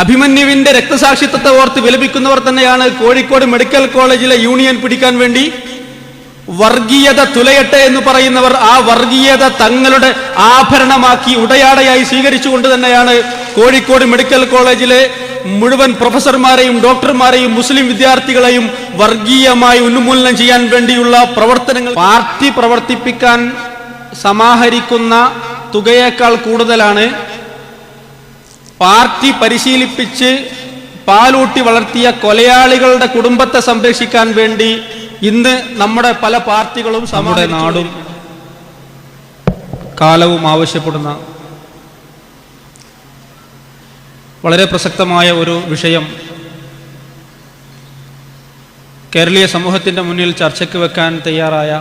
അഭിമന്യുവിന്റെ രക്തസാക്ഷിത്വത്തെ ഓർത്ത് വിലപിക്കുന്നവർ തന്നെയാണ് കോഴിക്കോട് മെഡിക്കൽ കോളേജിലെ യൂണിയൻ പിടിക്കാൻ വേണ്ടി വർഗീയത തുലയട്ടെ എന്ന് പറയുന്നവർ ആ വർഗീയത തങ്ങളുടെ ആഭരണമാക്കി ഉടയാടയായി സ്വീകരിച്ചുകൊണ്ട് തന്നെയാണ് കോഴിക്കോട് മെഡിക്കൽ കോളേജിലെ മുഴുവൻ പ്രൊഫസർമാരെയും ഡോക്ടർമാരെയും മുസ്ലിം വിദ്യാർത്ഥികളെയും വർഗീയമായി ഉന്മൂലനം ചെയ്യാൻ വേണ്ടിയുള്ള പ്രവർത്തനങ്ങൾ പാർട്ടി പ്രവർത്തിപ്പിക്കാൻ സമാഹരിക്കുന്ന തുകയേക്കാൾ കൂടുതലാണ് പാർട്ടി പരിശീലിപ്പിച്ച് പാലൂട്ടി വളർത്തിയ കൊലയാളികളുടെ കുടുംബത്തെ സംരക്ഷിക്കാൻ വേണ്ടി ഇന്ന് നമ്മുടെ പല പാർട്ടികളും നമ്മുടെ നാടും കാലവും ആവശ്യപ്പെടുന്ന വളരെ പ്രസക്തമായ ഒരു വിഷയം കേരളീയ സമൂഹത്തിന്റെ മുന്നിൽ ചർച്ചയ്ക്ക് വെക്കാൻ തയ്യാറായ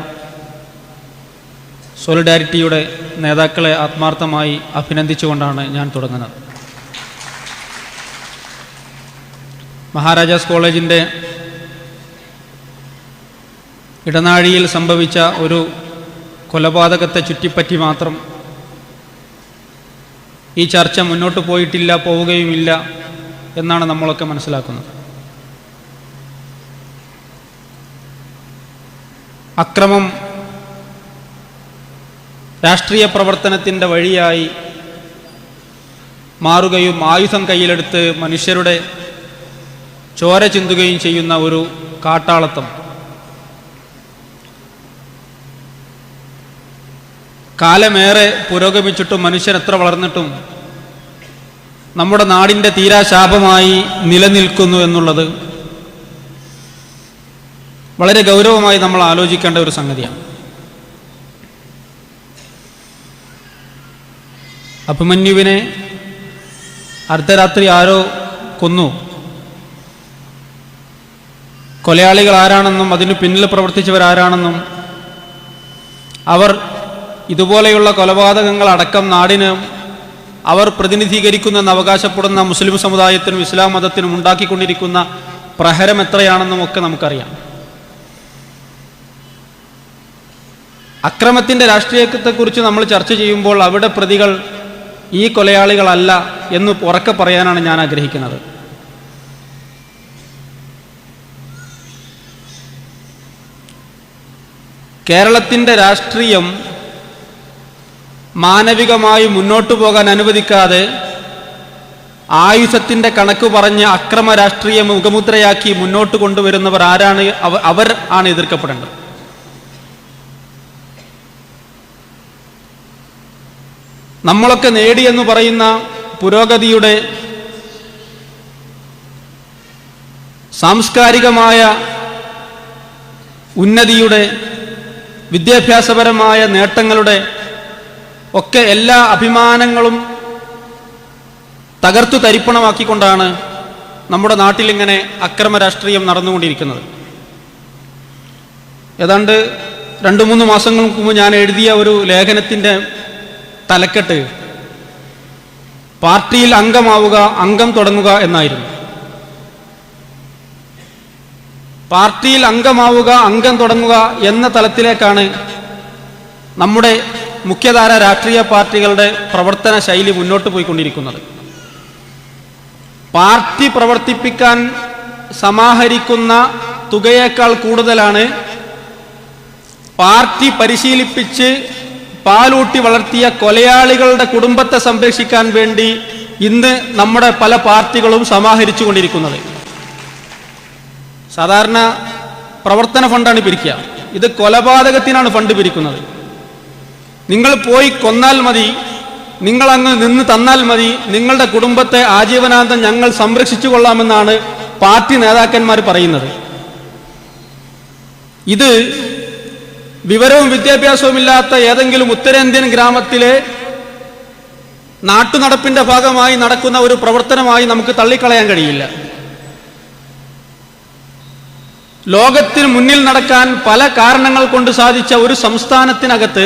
സോളിഡാരിറ്റിയുടെ നേതാക്കളെ ആത്മാർത്ഥമായി അഭിനന്ദിച്ചുകൊണ്ടാണ് ഞാൻ തുടങ്ങുന്നത്. മഹാരാജാസ് കോളേജിന്റെ ഇടനാഴിയിൽ സംഭവിച്ച ഒരു കൊലപാതകത്തെ ചുറ്റിപ്പറ്റി മാത്രം ഈ ചർച്ച മുന്നോട്ട് പോയിട്ടില്ല പോവുകയുമില്ല എന്നാണ് നമ്മളൊക്കെ മനസ്സിലാക്കുന്നത്. അക്രമം രാഷ്ട്രീയ പ്രവർത്തനത്തിന്റെ വഴിയായി മാറുകയും ആയുധം കയ്യിലെടുത്ത് മനുഷ്യരുടെ ചോര ചിന്തുകയും ചെയ്യുന്ന ഒരു കാട്ടാളത്തം കാലമേറെ പുരോഗമിച്ചിട്ടും മനുഷ്യൻ എത്ര വളർന്നിട്ടും നമ്മുടെ നാടിന്റെ തീരാശാപമായി നിലനിൽക്കുന്നു എന്നുള്ളത് വളരെ ഗൗരവമായി നമ്മൾ ആലോചിക്കേണ്ട ഒരു സംഗതിയാണ്. അഭിമന്യുവിനെ അർദ്ധരാത്രി ആരോ കൊന്നു. കൊലയാളികൾ ആരാണെന്നും അതിനു പിന്നിൽ പ്രവർത്തിച്ചവരാരാണെന്നും അവർ ഇതുപോലെയുള്ള കൊലപാതകങ്ങൾ അടക്കം നാടിന് അവർ പ്രതിനിധീകരിക്കുന്നെന്ന് അവകാശപ്പെടുന്ന മുസ്ലിം സമുദായത്തിനും ഇസ്ലാം മതത്തിനും ഉണ്ടാക്കിക്കൊണ്ടിരിക്കുന്ന പ്രഹരം എത്രയാണെന്നും ഒക്കെ നമുക്കറിയാം. അക്രമത്തിന്റെ രാഷ്ട്രീയത്തെക്കുറിച്ച് നമ്മൾ ചർച്ച ചെയ്യുമ്പോൾ അവിടെ പ്രതികൾ ഈ കൊലയാളികളല്ല എന്ന് ഉറക്കെ പറയാനാണ് ഞാൻ ആഗ്രഹിക്കുന്നത്. കേരളത്തിന്റെ രാഷ്ട്രീയം മാനവികമായി മുന്നോട്ടു പോകാൻ അനുവദിക്കാതെ ആയുധത്തിന്റെ കണക്ക് പറഞ്ഞ് അക്രമ രാഷ്ട്രീയ മുഖമുദ്രയാക്കി മുന്നോട്ട് കൊണ്ടുവരുന്നവർ ആരാണ്? അവ- അവർ ആണ് എതിർക്കപ്പെടേണ്ടത്. നമ്മളൊക്കെ നേടിയെന്ന് പറയുന്ന പുരോഗതിയുടെ സാംസ്കാരികമായ ഉന്നതിയുടെ വിദ്യാഭ്യാസപരമായ നേട്ടങ്ങളുടെ ഒക്കെ എല്ലാ അഭിമാനങ്ങളും തകർത്തു തരിപ്പണമാക്കിക്കൊണ്ടാണ് നമ്മുടെ നാട്ടിലിങ്ങനെ അക്രമ രാഷ്ട്രീയം നടന്നുകൊണ്ടിരിക്കുന്നത്. ഏതാണ്ട് രണ്ട് മൂന്ന് മാസങ്ങൾക്ക് മുമ്പ് ഞാൻ എഴുതിയ ഒരു ലേഖനത്തിന്റെ തലക്കെട്ട് പാർട്ടിയിൽ അംഗമാവുക അംഗം തുടങ്ങുക എന്നായിരുന്നു. പാർട്ടിയിൽ അംഗമാവുക അംഗം തുടങ്ങുക എന്ന തലത്തിലേക്കാണ് നമ്മുടെ മുഖ്യധാര രാഷ്ട്രീയ പാർട്ടികളുടെ പ്രവർത്തന ശൈലി മുന്നോട്ട് പോയിക്കൊണ്ടിരിക്കുന്നത്. പാർട്ടി പ്രവർത്തിപ്പിക്കാൻ സമാഹരിക്കുന്ന തുകയേക്കാൾ കൂടുതലാണ് പാർട്ടി പരിശീലിപ്പിച്ച് പാലൂട്ടി വളർത്തിയ കൊലയാളികളുടെ കുടുംബത്തെ സംരക്ഷിക്കാൻ വേണ്ടി ഇന്ന് നമ്മുടെ പല പാർട്ടികളും സമാഹരിച്ചു കൊണ്ടിരിക്കുന്നത് സാധാരണ പ്രവർത്തന ഫണ്ടാണ് പിരിക്കുക. ഇത് കൊലപാതകത്തിനാണ് ഫണ്ട് പിരിക്കുന്നത്. നിങ്ങൾ പോയി കൊന്നാൽ മതി നിങ്ങൾ അങ്ങ് നിന്ന് തന്നാൽ മതി നിങ്ങളുടെ കുടുംബത്തെ ആജീവനാന്തം ഞങ്ങൾ സംരക്ഷിച്ചു കൊള്ളാമെന്നാണ് പാർട്ടി നേതാക്കന്മാർ പറയുന്നത്. ഇത് വിവരവും വിദ്യാഭ്യാസവും ഇല്ലാത്ത ഏതെങ്കിലും ഉത്തരേന്ത്യൻ ഗ്രാമത്തിലെ നാട്ടുനടപ്പിന്റെ ഭാഗമായി നടക്കുന്ന ഒരു പ്രവർത്തനമായി നമുക്ക് തള്ളിക്കളയാൻ കഴിയില്ല. ലോകത്തിന് മുന്നിൽ നടക്കാൻ പല കാരണങ്ങൾ കൊണ്ട് സാധിച്ച ഒരു സംസ്ഥാനത്തിനകത്ത്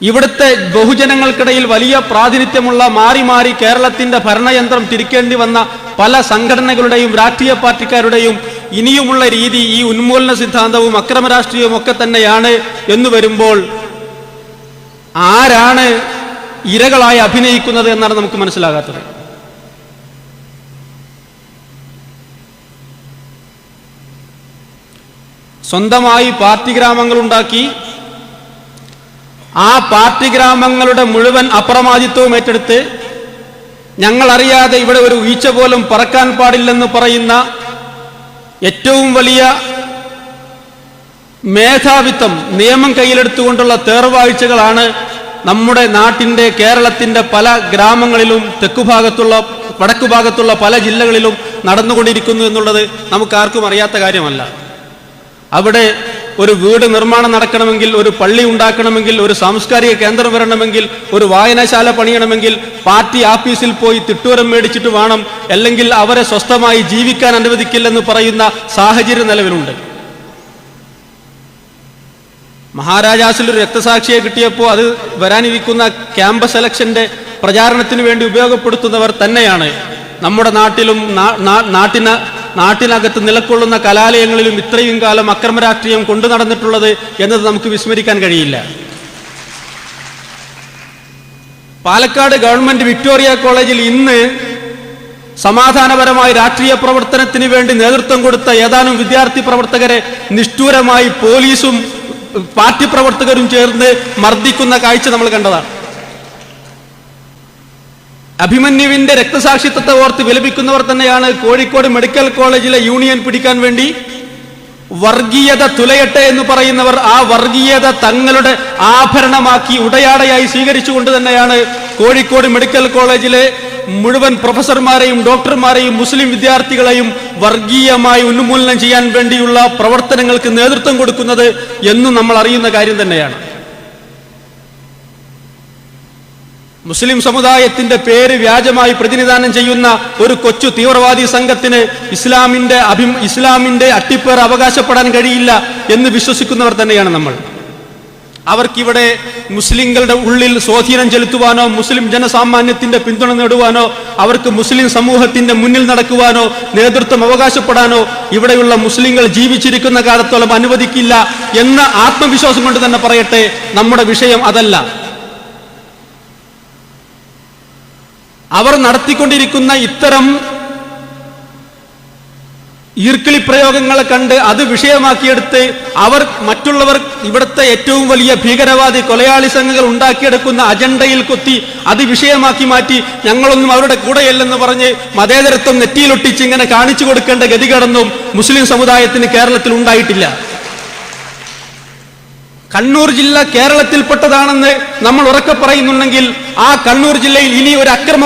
ഇവിടുത്തെ ബഹുജനങ്ങൾക്കിടയിൽ വലിയ പ്രാതിനിധ്യമുള്ള മാറി മാറി കേരളത്തിന്റെ ഭരണയന്ത്രം തിരിക്കേണ്ടി വന്ന പല സംഘടനകളുടെയും രാഷ്ട്രീയ പാർട്ടിക്കാരുടെയും ഇനിയുമുള്ള രീതി ഈ ഉന്മൂലന സിദ്ധാന്തവും അക്രമ രാഷ്ട്രീയവും ഒക്കെ തന്നെയാണ് എന്ന് വരുമ്പോൾ ആരാണ് ഇരകളായി അഭിനയിക്കുന്നത് എന്നാണ് നമുക്ക് മനസ്സിലാകാത്തത്. സ്വന്തമായി പാർട്ടി ഗ്രാമങ്ങൾ ഉണ്ടാക്കി. ആ പാർട്ടി ഗ്രാമങ്ങളുടെ മുഴുവൻ അപ്രമാദിത്വവും ഏറ്റെടുത്ത് ഞങ്ങളറിയാതെ ഇവിടെ ഒരു വീഴ്ച പോലും പറക്കാൻ പാടില്ലെന്ന് പറയുന്ന ഏറ്റവും വലിയ മേധാവിത്വം നിയമം കയ്യിലെടുത്തുകൊണ്ടുള്ള തേർവാഴ്ചകളാണ് നമ്മുടെ നാട്ടിന്റെ കേരളത്തിന്റെ പല ഗ്രാമങ്ങളിലും തെക്കുഭാഗത്തുള്ള വടക്കു ഭാഗത്തുള്ള പല ജില്ലകളിലും നടന്നുകൊണ്ടിരിക്കുന്നു എന്നുള്ളത് നമുക്ക് ആർക്കും അറിയാത്ത കാര്യമല്ല. അവിടെ ഒരു വീട് നിർമ്മാണം നടക്കണമെങ്കിൽ ഒരു പള്ളി ഉണ്ടാക്കണമെങ്കിൽ ഒരു സാംസ്കാരിക കേന്ദ്രം വരണമെങ്കിൽ ഒരു വായനശാല പണിയണമെങ്കിൽ പാർട്ടി ആഫീസിൽ പോയി തിട്ടൂരം മേടിച്ചിട്ട് വേണം. അല്ലെങ്കിൽ അവരെ സ്വസ്ഥമായി ജീവിക്കാൻ അനുവദിക്കില്ലെന്ന് പറയുന്ന സാഹചര്യം നിലവിലുണ്ട്. മഹാരാജാസിൽ ഒരു രക്തസാക്ഷിയെ കിട്ടിയപ്പോൾ അത് വരാനിരിക്കുന്ന ക്യാമ്പസ് സെലക്ഷന്റെ പ്രചാരണത്തിന് വേണ്ടി ഉപയോഗപ്പെടുത്തുന്നവർ തന്നെയാണ്. നമ്മുടെ നാട്ടിലും നാട്ടിന നാട്ടിനകത്ത് നിലക്കൊള്ളുന്ന കലാലയങ്ങളിലും ഇത്രയും കാലം അക്രമ രാഷ്ട്രീയം കൊണ്ടു നടന്നിട്ടുള്ളത് എന്നത് നമുക്ക് വിസ്മരിക്കാൻ കഴിയില്ല. പാലക്കാട് ഗവൺമെന്റ് വിക്ടോറിയ കോളേജിൽ ഇന്ന് സമാധാനപരമായ രാഷ്ട്രീയ പ്രവർത്തനത്തിന് വേണ്ടി നേതൃത്വം കൊടുത്ത ഏതാനും വിദ്യാർത്ഥി പ്രവർത്തകരെ നിഷ്ഠൂരമായി പോലീസും പാർട്ടി പ്രവർത്തകരും ചേർന്ന് മർദ്ദിക്കുന്ന കാഴ്ച നമ്മൾ കണ്ടതാണ്. അഭിമന്യുവിന്റെ രക്തസാക്ഷിത്വത്തെ ഓർത്ത് വിലപിക്കുന്നവർ തന്നെയാണ് കോഴിക്കോട് മെഡിക്കൽ കോളേജിലെ യൂണിയൻ പിടിക്കാൻ വേണ്ടി വർഗീയത തുലയട്ടെ എന്ന് പറയുന്നവർ ആ വർഗീയത തങ്ങളുടെ ആഭരണമാക്കി ഉടയാടയായി സ്വീകരിച്ചുകൊണ്ട് തന്നെയാണ് കോഴിക്കോട് മെഡിക്കൽ കോളേജിലെ മുഴുവൻ പ്രൊഫസർമാരെയും ഡോക്ടർമാരെയും മുസ്ലിം വിദ്യാർത്ഥികളെയും വർഗീയമായി ഉന്മൂലനം ചെയ്യാൻ വേണ്ടിയുള്ള പ്രവർത്തനങ്ങൾക്ക് നേതൃത്വം കൊടുക്കുന്നത് എന്നും നമ്മൾ അറിയുന്ന കാര്യം തന്നെയാണ്. മുസ്ലിം സമുദായത്തിന്റെ പേര് വ്യാജമായി പ്രതിനിധാനം ചെയ്യുന്ന ഒരു കൊച്ചു തീവ്രവാദി സംഘത്തിന് ഇസ്ലാമിന്റെ അഭി ഇസ്ലാമിന്റെ അട്ടിപ്പേർ അവകാശപ്പെടാൻ കഴിയില്ല എന്ന് വിശ്വസിക്കുന്നവർ തന്നെയാണ് നമ്മൾ. അവർക്കിവിടെ മുസ്ലിങ്ങളുടെ ഉള്ളിൽ സ്വാധീനം ചെലുത്തുവാനോ മുസ്ലിം ജനസാമാന്യത്തിന്റെ പിന്തുണ നേടുവാനോ അവർക്ക് മുസ്ലിം സമൂഹത്തിന്റെ മുന്നിൽ നടക്കുവാനോ നേതൃത്വം അവകാശപ്പെടാനോ ഇവിടെയുള്ള മുസ്ലിങ്ങൾ ജീവിച്ചിരിക്കുന്ന കാലത്തോളം അനുവദിക്കില്ല എന്ന ആത്മവിശ്വാസം കൊണ്ട് തന്നെ പറയട്ടെ നമ്മുടെ വിഷയം അതല്ല. അവർ നടത്തിക്കൊണ്ടിരിക്കുന്ന ഇത്തരം ഈർക്കിളി പ്രയോഗങ്ങളെ കണ്ട് അത് വിഷയമാക്കിയെടുത്ത് അവർ മറ്റുള്ളവർ ഇവിടുത്തെ ഏറ്റവും വലിയ ഭീകരവാദി കൊലയാളി സംഘങ്ങൾ ഉണ്ടാക്കിയെടുക്കുന്ന അജണ്ടയിൽ കൊത്തി അത് വിഷയമാക്കി മാറ്റി ഞങ്ങളൊന്നും അവരുടെ കൂടെയല്ലെന്ന് പറഞ്ഞ് മതേതരത്വം നെറ്റിയിലൊട്ടിച്ച് ഇങ്ങനെ കാണിച്ചു കൊടുക്കേണ്ട ഗതികടന്നും മുസ്ലിം സമുദായത്തിന് കേരളത്തിൽ ഉണ്ടായിട്ടില്ല. കണ്ണൂർ ജില്ല കേരളത്തിൽപ്പെട്ടതാണെന്ന് നമ്മൾ ഉറക്കെ പറയുന്നുണ്ടെങ്കിൽ ആ കണ്ണൂർ ജില്ലയിൽ ഇനി ഒരു അക്രമ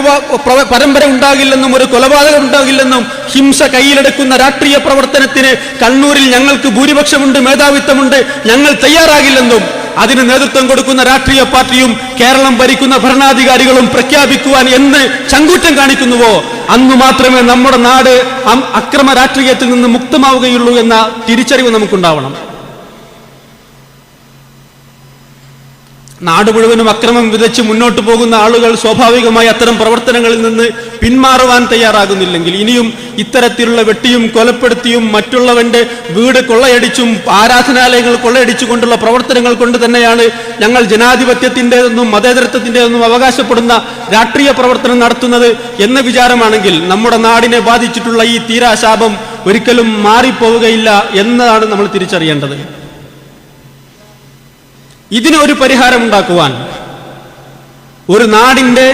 പരമ്പര ഉണ്ടാകില്ലെന്നും ഒരു കൊലപാതകം ഉണ്ടാകില്ലെന്നും ഹിംസ കയ്യിലെടുക്കുന്ന രാഷ്ട്രീയ പ്രവർത്തനത്തിന് കണ്ണൂരിൽ ഞങ്ങൾക്ക് ഭൂരിപക്ഷമുണ്ട് മേധാവിത്വമുണ്ട് ഞങ്ങൾ തയ്യാറാകില്ലെന്നും അതിന് നേതൃത്വം കൊടുക്കുന്ന രാഷ്ട്രീയ പാർട്ടിയും കേരളം ഭരിക്കുന്ന ഭരണാധികാരികളും പ്രഖ്യാപിക്കുവാൻ എന്ന് ചങ്കൂറ്റം കാണിക്കുന്നുവോ? അന്ന് മാത്രമേ നമ്മുടെ നാട് അക്രമ രാഷ്ട്രീയത്തിൽ നിന്ന് മുക്തമാവുകയുള്ളൂ എന്ന തിരിച്ചറിവ് നമുക്കുണ്ടാവണം. നാട് മുഴുവനും അക്രമം വിതച്ച് മുന്നോട്ട് പോകുന്ന ആളുകൾ സ്വാഭാവികമായി അത്തരം പ്രവർത്തനങ്ങളിൽ നിന്ന് പിന്മാറുവാൻ തയ്യാറാകുന്നില്ലെങ്കിൽ ഇനിയും ഇത്തരത്തിലുള്ള വെട്ടിയും കൊലപ്പെടുത്തിയും മറ്റുള്ളവന്റെ വീട് കൊള്ളയടിച്ചും ആരാധനാലയങ്ങൾ കൊള്ളയടിച്ചുകൊണ്ടുള്ള പ്രവർത്തനങ്ങൾ കൊണ്ട് തന്നെയാണ് ഞങ്ങൾ ജനാധിപത്യത്തിന്റെതെന്നും മതേതരത്വത്തിന്റെതെന്നും അവകാശപ്പെടുന്ന രാഷ്ട്രീയ പ്രവർത്തനം നടത്തുന്നത് എന്ന വിചാരമാണെങ്കിൽ നമ്മുടെ നാടിനെ ബാധിച്ചിട്ടുള്ള ഈ തീരാശാപം ഒരിക്കലും മാറിപ്പോവുകയില്ല എന്നതാണ് നമ്മൾ തിരിച്ചറിയേണ്ടത്. ഇതിന് ഒരു പരിഹാരം ഉണ്ടാക്കുവാൻ. ഒരു നാടിന്റെ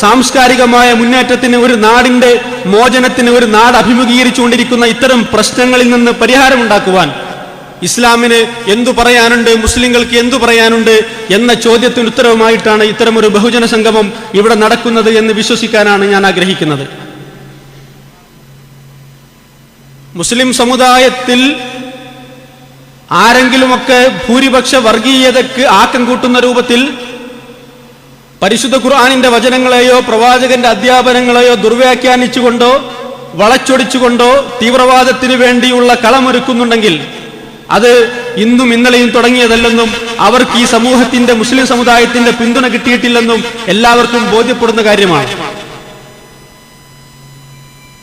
സാംസ്കാരികമായ മുന്നേറ്റത്തിന് ഒരു നാടിന്റെ മോചനത്തിന് ഒരു നാട് അഭിമുഖീകരിച്ചുകൊണ്ടിരിക്കുന്ന ഇത്തരം പ്രശ്നങ്ങളിൽ നിന്ന് പരിഹാരമുണ്ടാക്കുവാൻ ഇസ്ലാമിന് എന്തു പറയാനുണ്ട്? മുസ്ലിങ്ങൾക്ക് എന്തു പറയാനുണ്ട്? എന്ന ചോദ്യത്തിന് ഉത്തരവുമായിട്ടാണ് ഇത്തരമൊരു ബഹുജന സംഗമം ഇവിടെ നടക്കുന്നത് എന്ന് വിശ്വസിക്കാനാണ് ഞാൻ ആഗ്രഹിക്കുന്നത്. മുസ്ലിം സമുദായത്തിൽ ആരെങ്കിലുമൊക്കെ ഭൂരിപക്ഷ വർഗീയതയ്ക്ക് ആക്കം കൂട്ടുന്ന രൂപത്തിൽ പരിശുദ്ധ ഖുർആാനിന്റെ വചനങ്ങളെയോ പ്രവാചകന്റെ അധ്യാപനങ്ങളെയോ ദുർവ്യാഖ്യാനിച്ചുകൊണ്ടോ വളച്ചൊടിച്ചുകൊണ്ടോ തീവ്രവാദത്തിന് വേണ്ടിയുള്ള കളമൊരുക്കുന്നുണ്ടെങ്കിൽ അത് ഇന്നും ഇന്നലെയും തുടങ്ങിയതല്ലെന്നും അവർക്ക് ഈ സമൂഹത്തിന്റെ മുസ്ലിം സമുദായത്തിന്റെ പിന്തുണ കിട്ടിയിട്ടില്ലെന്നും എല്ലാവർക്കും ബോധ്യപ്പെടുന്ന കാര്യമാണ്.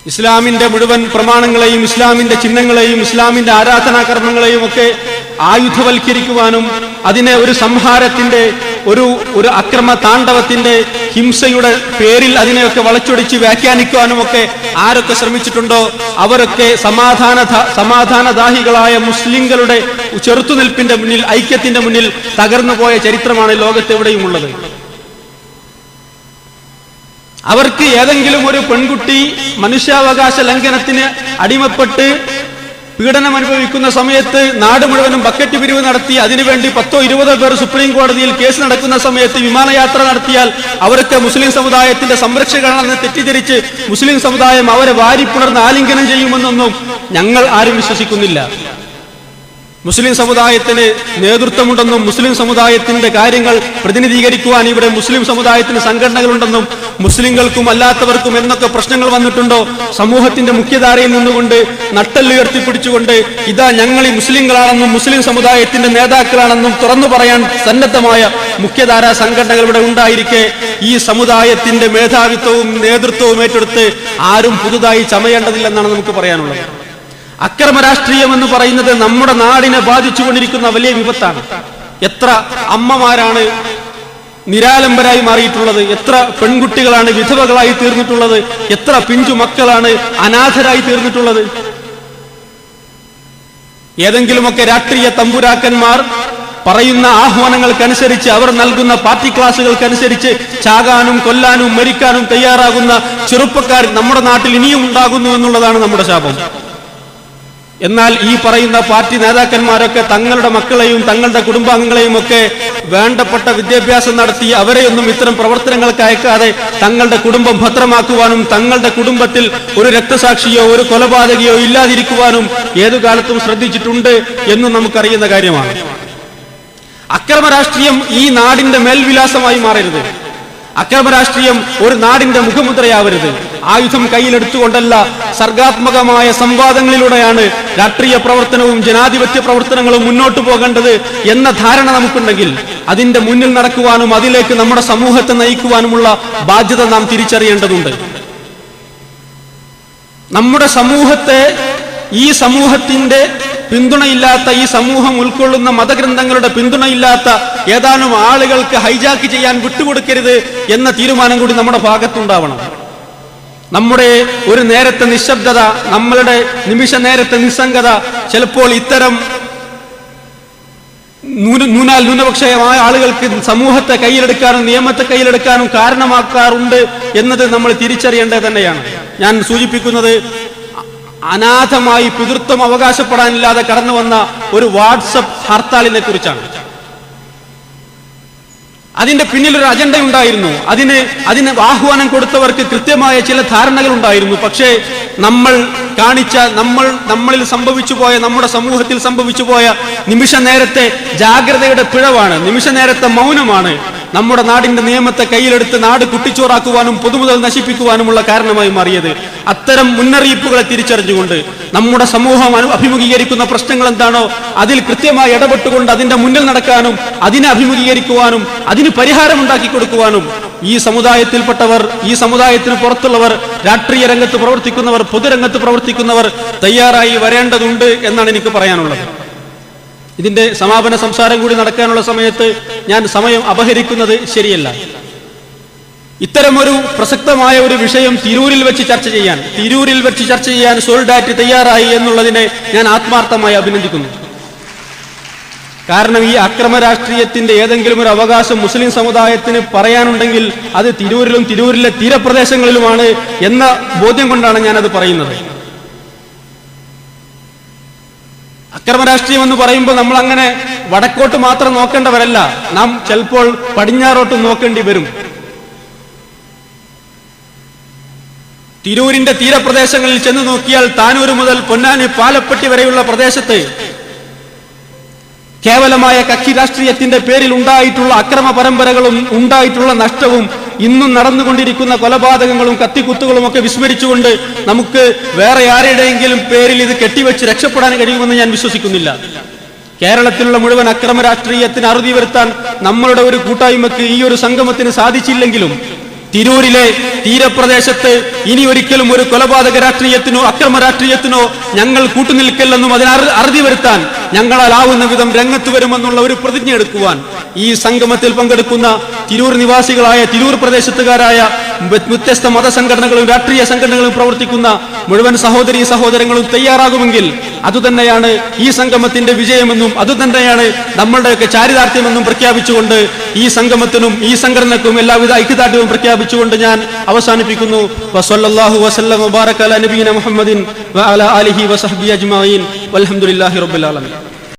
ഇസ്ലാമിന്റെ മുഴുവൻ പ്രമാണങ്ങളെയും ഇസ്ലാമിന്റെ ചിഹ്നങ്ങളെയും ഇസ്ലാമിന്റെ ആരാധനാകർമ്മങ്ങളെയും ഒക്കെ ആയുധവൽക്കരിക്കുവാനും അതിനെ ഒരു സംഹാരത്തിന്റെ ഒരു ഒരു അക്രമ താണ്ഡവത്തിന്റെ ഹിംസയുടെ പേരിൽ അതിനെയൊക്കെ വളച്ചൊടിച്ച് വ്യാഖ്യാനിക്കുവാനും ഒക്കെ ആരൊക്കെ ശ്രമിച്ചിട്ടുണ്ടോ? അവരൊക്കെ സമാധാന സമാധാനദാഹികളായ മുസ്ലിങ്ങളുടെ ചെറുത്തുനിൽപ്പിന്റെ മുന്നിൽ ഐക്യത്തിന്റെ മുന്നിൽ തകർന്നു പോയ ചരിത്രമാണ് ലോകത്തെവിടെയും ഉള്ളത്. അവർക്ക് ഏതെങ്കിലും ഒരു പെൺകുട്ടി മനുഷ്യാവകാശ ലംഘനത്തിന് അടിമപ്പെട്ട് പീഡനം അനുഭവിക്കുന്ന സമയത്ത് നാട് മുഴുവനും ബക്കറ്റ് പിരിവ് നടത്തി അതിനുവേണ്ടി പത്തോ ഇരുപതോ പേർ സുപ്രീം കോടതിയിൽ കേസ് നടക്കുന്ന സമയത്ത് വിമാനയാത്ര നടത്തിയാൽ അവർക്ക് മുസ്ലിം സമുദായത്തിന്റെ സംരക്ഷകരാണെന്ന് തെറ്റിദ്ധരിച്ച് മുസ്ലിം സമുദായം അവരെ വാരിപ്പുണർന്ന് ആലിംഗനം ചെയ്യുമെന്നൊന്നും ഞങ്ങൾ ആരും വിശ്വസിക്കുന്നില്ല. മുസ്ലിം സമുദായത്തിന് നേതൃത്വമുണ്ടെന്നും മുസ്ലിം സമുദായത്തിന്റെ കാര്യങ്ങൾ പ്രതിനിധീകരിക്കുവാൻ ഇവിടെ മുസ്ലിം സമുദായത്തിന് സംഘടനകളുണ്ടെന്നും മുസ്ലിങ്ങൾക്കും അല്ലാത്തവർക്കും എന്നൊക്കെ പ്രശ്നങ്ങൾ വന്നിട്ടുണ്ടോ? സമൂഹത്തിന്റെ മുഖ്യധാരയിൽ നിന്നുകൊണ്ട് നട്ടല്ലുയർത്തിപ്പിടിച്ചുകൊണ്ട് ഇതാ ഞങ്ങൾ ഈ മുസ്ലിങ്ങളാണെന്നും മുസ്ലിം സമുദായത്തിന്റെ നേതാക്കളാണെന്നും തുറന്നു പറയാൻ സന്നദ്ധമായ മുഖ്യധാരാ സംഘടനകൾ ഇവിടെ ഉണ്ടായിരിക്കെ. ഈ സമുദായത്തിന്റെ മേധാവിത്വവും നേതൃത്വവും ഏറ്റെടുത്ത് ആരും പുതുതായി ചമയേണ്ടതില്ലെന്നാണ് നമുക്ക് പറയാനുള്ളത്. അക്രമ രാഷ്ട്രീയം എന്ന് പറയുന്നത് നമ്മുടെ നാടിനെ ബാധിച്ചുകൊണ്ടിരിക്കുന്ന വലിയ വിപത്താണ്. എത്ര അമ്മമാരാണ് നിരാലംബരായി മാറിയിട്ടുള്ളത് എത്ര പെൺകുട്ടികളാണ് വിധവകളായി തീർന്നിട്ടുള്ളത് എത്ര പിഞ്ചു മക്കളാണ് അനാഥരായി തീർന്നിട്ടുള്ളത്. ഏതെങ്കിലുമൊക്കെ രാഷ്ട്രീയ തമ്പുരാക്കന്മാർ പറയുന്ന ആഹ്വാനങ്ങൾക്കനുസരിച്ച് അവർ നൽകുന്ന പാർട്ടി ക്ലാസുകൾക്കനുസരിച്ച് ചാകാനും കൊല്ലാനും മരിക്കാനും തയ്യാറാകുന്ന ചെറുപ്പക്കാർ നമ്മുടെ നാട്ടിൽ ഇനിയും ഉണ്ടാകുന്നു എന്നുള്ളതാണ് നമ്മുടെ ശാപം. എന്നാൽ ഈ പറയുന്ന പാർട്ടി നേതാക്കന്മാരൊക്കെ തങ്ങളുടെ മക്കളെയും തങ്ങളുടെ കുടുംബാംഗങ്ങളെയും ഒക്കെ വേണ്ടപ്പെട്ട വിദ്യാഭ്യാസം നടത്തി അവരെയൊന്നും ഇത്തരം പ്രവർത്തനങ്ങൾക്ക് അയക്കാതെ തങ്ങളുടെ കുടുംബം ഭദ്രമാക്കുവാനും തങ്ങളുടെ കുടുംബത്തിൽ ഒരു രക്തസാക്ഷിയോ ഒരു കൊലപാതകയോ ഇല്ലാതിരിക്കുവാനും ഏതു കാലത്തും ശ്രദ്ധിച്ചിട്ടുണ്ട് എന്ന് നമുക്കറിയുന്ന കാര്യമാണ്. അക്രമ രാഷ്ട്രീയം ഈ നാടിന്റെ മേൽവിലാസമായി മാറരുത്. അക്രമ രാഷ്ട്രീയം ഒരു നാടിന്റെ മുഖമുദ്രയാവരുത്. ആയുധം കയ്യിലെടുത്തുകൊണ്ടല്ല സർഗാത്മകമായ സംവാദങ്ങളിലൂടെയാണ് രാഷ്ട്രീയ പ്രവർത്തനവും ജനാധിപത്യ പ്രവർത്തനങ്ങളും മുന്നോട്ടു പോകേണ്ടത് എന്ന ധാരണ നമുക്കുണ്ടെങ്കിൽ അതിന്റെ മുന്നിൽ നടക്കുവാനും അതിലേക്ക് നമ്മുടെ സമൂഹത്തെ നയിക്കുവാനുമുള്ള ബാധ്യത നാം തിരിച്ചറിയേണ്ടതുണ്ട്. നമ്മുടെ സമൂഹത്തെ ഈ സമൂഹത്തിന്റെ പിന്തുണയില്ലാത്ത ഈ സമൂഹം ഉൾക്കൊള്ളുന്ന മതഗ്രന്ഥങ്ങളുടെ പിന്തുണയില്ലാത്ത ഏതാനും ആളുകൾക്ക് ഹൈജാക്ക് ചെയ്യാൻ വിട്ടുകൊടുക്കരുത് എന്ന തീരുമാനം കൂടി നമ്മുടെ ഭാഗത്തുണ്ടാവണം. നമ്മുടെ ഒരു നേരത്തെ നിശബ്ദത നമ്മളുടെ നിമിഷ നേരത്തെ നിസ്സംഗത ചിലപ്പോൾ ഇത്തരം ന്യൂനാൽ ന്യൂനപക്ഷമായ ആളുകൾക്ക് സമൂഹത്തെ കയ്യിലെടുക്കാനും നിയമത്തെ കയ്യിലെടുക്കാനും കാരണമാക്കാറുണ്ട് എന്നത് നമ്മൾ തിരിച്ചറിയേണ്ടത് തന്നെയാണ്. ഞാൻ സൂചിപ്പിക്കുന്നത് അനാഥമായി പിതൃത്വം അവകാശപ്പെടാനില്ലാതെ കടന്നു വന്ന ഒരു വാട്സപ്പ് ഹർത്താലിനെ കുറിച്ചാണ്. അതിന്റെ പിന്നിൽ ഒരു അജണ്ട ഉണ്ടായിരുന്നു അതിന് അതിന് ആഹ്വാനം കൊടുത്തവർക്ക് കൃത്യമായ ചില ധാരണകൾ ഉണ്ടായിരുന്നു പക്ഷേ നമ്മൾ കാണിച്ച നമ്മൾ നമ്മളിൽ സംഭവിച്ചു പോയ നമ്മുടെ സമൂഹത്തിൽ സംഭവിച്ചു പോയ നിമിഷ നേരത്തെ ജാഗ്രതയുടെ പിഴവാണ്. നിമിഷ നേരത്തെ മൗനമാണ്. നമ്മുടെ നാടിന്റെ നിയമത്തെ കയ്യിലെടുത്ത് നാട് കുട്ടിച്ചോറാക്കുവാനും പൊതുമുതൽ നശിപ്പിക്കുവാനുമുള്ള കാരണമായി മാറിയത്. അത്തരം മുന്നറിയിപ്പുകളെ തിരിച്ചറിഞ്ഞുകൊണ്ട് നമ്മുടെ സമൂഹം അഭിമുഖീകരിക്കുന്ന പ്രശ്നങ്ങൾ എന്താണോ അതിൽ കൃത്യമായി ഇടപെട്ടുകൊണ്ട് അതിന്റെ മുന്നിൽ നടക്കാനും അതിനെ അഭിമുഖീകരിക്കുവാനും അതിന് പരിഹാരം ഉണ്ടാക്കി കൊടുക്കുവാനും ഈ സമുദായത്തിൽപ്പെട്ടവർ ഈ സമുദായത്തിന് പുറത്തുള്ളവർ രാഷ്ട്രീയ രംഗത്ത് പ്രവർത്തിക്കുന്നവർ പൊതുരംഗത്ത് പ്രവർത്തിക്കുന്നവർ തയ്യാറായി വരേണ്ടതുണ്ട് എന്നാണ് എനിക്ക് പറയാനുള്ളത്. ഇതിന്റെ സമാപന സംസാരം കൂടി നടക്കാനുള്ള സമയത്ത് ഞാൻ സമയം അപഹരിക്കുന്നത് ശരിയല്ല. ഇത്തരമൊരു പ്രസക്തമായ ഒരു വിഷയം തിരൂരിൽ വെച്ച് ചർച്ച ചെയ്യാൻ തിരൂരിൽ വെച്ച് ചർച്ച ചെയ്യാൻ സോൾഡാറ്റ് തയ്യാറായി എന്നുള്ളതിനെ ഞാൻ ആത്മാർത്ഥമായി അഭിനന്ദിക്കുന്നു. കാരണം ഈ അക്രമ രാഷ്ട്രീയത്തിന്റെ ഏതെങ്കിലും ഒരു അവകാശം മുസ്ലിം സമുദായത്തിന് പറയാനുണ്ടെങ്കിൽ അത് തിരൂരിലും തിരൂരിലെ തീരപ്രദേശങ്ങളിലുമാണ് എന്ന ബോധ്യം കൊണ്ടാണ് ഞാനത് പറയുന്നത്. അക്രമ രാഷ്ട്രീയം എന്ന് പറയുമ്പോൾ നമ്മൾ അങ്ങനെ വടക്കോട്ട് മാത്രം നോക്കേണ്ടവരല്ല. നാം ചിലപ്പോൾ പടിഞ്ഞാറോട്ട് നോക്കേണ്ടി വരും. തിരൂരിന്റെ തീരപ്രദേശങ്ങളിൽ ചെന്ന് നോക്കിയാൽ താനൂർ മുതൽ പൊന്നാനി പാലപ്പെട്ടി വരെയുള്ള പ്രദേശത്ത് കേവലമായ കക്ഷി രാഷ്ട്രീയത്തിന്റെ പേരിൽ ഉണ്ടായിട്ടുള്ള അക്രമ പരമ്പരകളും ഉണ്ടായിട്ടുള്ള നഷ്ടവും ഇന്നും നടന്നുകൊണ്ടിരിക്കുന്ന കൊലപാതകങ്ങളും കത്തിക്കുത്തുകളും ഒക്കെ വിസ്മരിച്ചുകൊണ്ട് നമുക്ക് വേറെ ആരുടെയെങ്കിലും പേരിൽ ഇത് കെട്ടിവെച്ച് രക്ഷപ്പെടാൻ കഴിയുമെന്ന് ഞാൻ വിശ്വസിക്കുന്നില്ല. കേരളത്തിലുള്ള മുഴുവൻ അക്രമ രാഷ്ട്രീയത്തിന് അറുതി വരുത്താൻ നമ്മളുടെ ഒരു കൂട്ടായ്മക്ക് ഈ ഒരു സംഗമത്തിന് സാധിച്ചില്ലെങ്കിലും തിരൂരിലെ തീരപ്രദേശത്ത് ഇനി ഒരിക്കലും ഒരു കൊലപാതക രാഷ്ട്രീയത്തിനോ അക്രമ രാഷ്ട്രീയത്തിനോ ഞങ്ങൾ കൂട്ടുനിൽക്കില്ലെന്നും അതിന് അറു- അറുതി വരുത്താൻ ഞങ്ങളാവുന്ന വിധം രംഗത്ത് വരുമെന്നുള്ള ഒരു പ്രതിജ്ഞ എടുക്കുവാൻ ഈ സംഗമത്തിൽ പങ്കെടുക്കുന്ന തിരൂർ നിവാസികളായ തിരൂർ പ്രദേശത്തുകാരായ വ്യത്യസ്ത മതസംഘടനകളും രാഷ്ട്രീയ സംഘടനകളും പ്രവർത്തിക്കുന്ന മുഴുവൻ സഹോദരി സഹോദരങ്ങളും തയ്യാറാകുമെങ്കിൽ അതുതന്നെയാണ് ഈ സംഗമത്തിന്റെ വിജയമെന്നും അതുതന്നെയാണ് നമ്മളുടെയൊക്കെ ചാരിതാർത്ഥ്യമെന്നും പ്രഖ്യാപിച്ചുകൊണ്ട് ഈ സംഗമത്തിനും ഈ സംഘടനക്കും എല്ലാവിധ ഐക്യദാർഢ്യവും പ്രഖ്യാപിച്ചുകൊണ്ട് ഞാൻ അവസാനിപ്പിക്കുന്നു. വബാറക അലാ നബീന മുഹമ്മദിൻ വഅലാ ആലിഹി വസഹ്ബിഹി അജ്മഈൻ. വൽഹംദുലില്ലാഹി റബ്ബിൽ ആലമീൻ.